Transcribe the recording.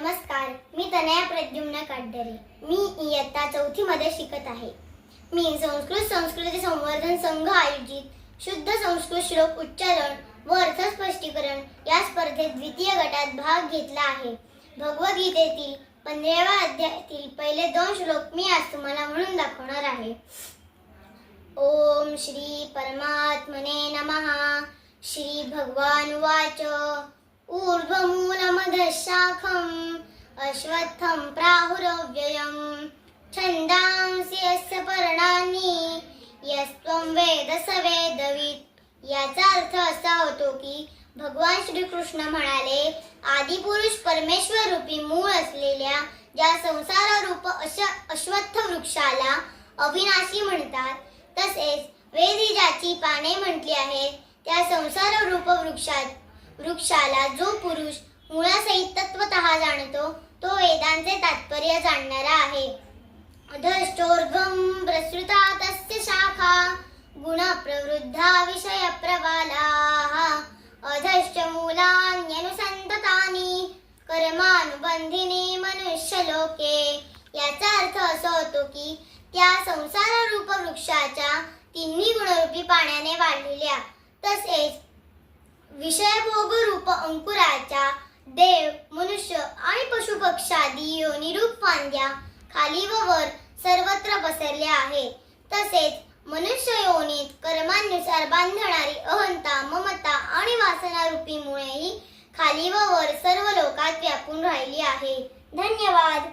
नमस्कार मी तनया प्रद्युम्न काटदरे. मी इयत्ता चौथी मध्ये शिकत आहे. मी संस्कृत संस्कृती संवर्धन संघ आयोजित शुद्ध संस्कृत श्लोक उच्चारण व अर्थ स्पष्टीकरण या स्पर्धेत द्वितीय गटात भाग घेतला आहे. भगवद्गीतेतील पंधराव्या अध्यायातील पहिले दोन श्लोक मी आज तुम्हाला म्हणून दाखवणार आहे. ओम श्री परमात्मने नमः. श्री भगवान वाच ऊर्ध्वमूलमधशाखम् अश्वत्थं प्राहुरव्ययम् छन्दांसि यस्य पर्णानि यस्त्वं वेद स वेदवित्। याचा अर्थ असा होतो की भगवान श्रीकृष्ण म्हणाले आदिपुरुष परमेश्वर रूपी मूळ असलेल्या ज्या संसार रूप अश अश्वत्थ वृक्षाला अविनाशी म्हणतात तसेच वेद ज्याची पाने म्हटली आहेत त्या संसार रूप वृक्षात वृक्षाला जो पुरुष मुळासहित तत्वत जाणतो तो वेदांचे तात्पर्य जाणणारा आहे. अधश्चोर्ध्वं प्रसृता तस्य शाखा गुण प्रवृद्धा विषय प्रबालाः अधश्च मूलान्यनुसन्ततानि कर्मानुबंधिनी मनुष्यलोके. याचा अर्थ असा होतो की त्या संसार रूप वृक्षाच्या तिन्ही गुणरूपी पाण्याने वाढलेल्या तसेच विषयभोग रूप अंकुराच्या देव मनुष्य आणि पशुपक्षादी निरूप फांद्या खाली व वर सर्वत्र पसरल्या आहेत तसेच मनुष्य योनीत कर्मानुसार बांधणारी अहंता ममता आणि वासना रूपीमुळेही खाली व वर सर्व लोकात व्यापून राहिली आहे. धन्यवाद.